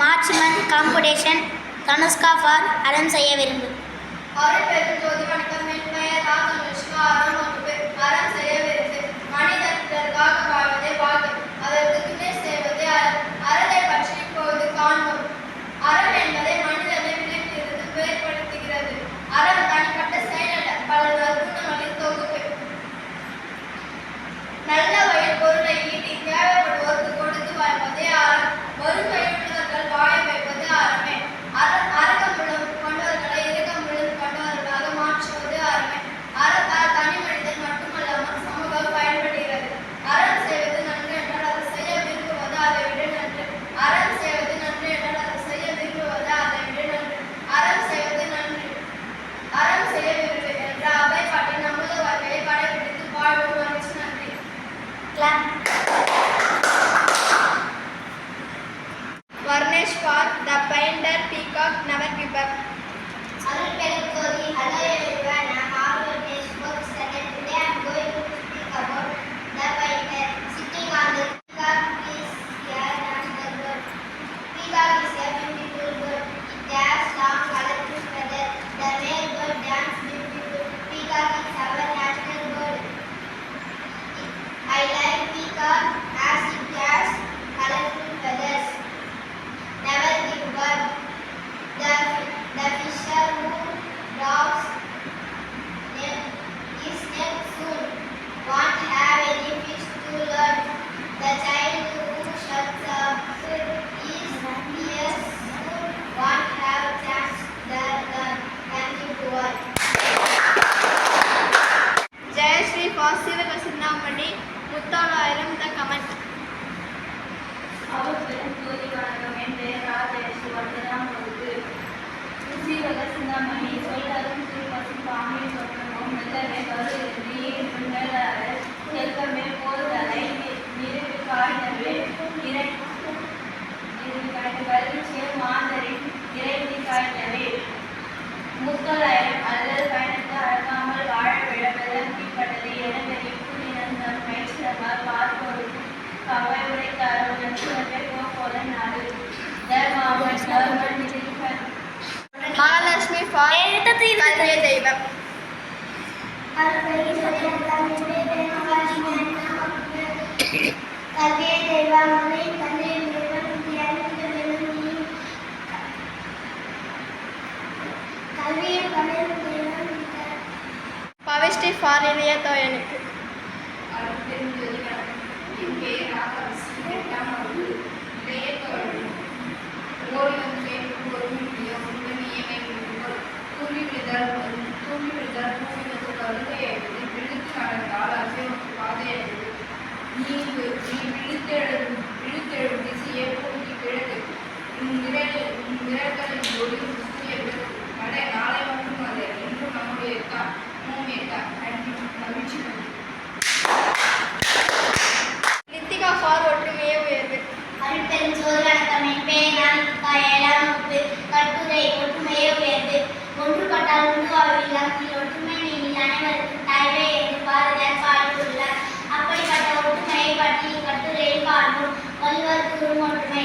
மார்ச்மன் competition Dhanushka for அலம் செய்ய விரும்பு. நீ சொல்லாத பாம்பே சொல்லணும் மெல்லவே வரு దైవం కలే దైవముని కలే దైవం ధ్యానించవలని కలే కలే పవిష్టి ఫారినియతో ఎనికి అర్థం తెలియదు Dari mobil. அப்படிப்பட்ட ஒற்றுமையை பற்றி கட்டுரையில் காணும் வள்ளுவர் குறுமொற்றுமை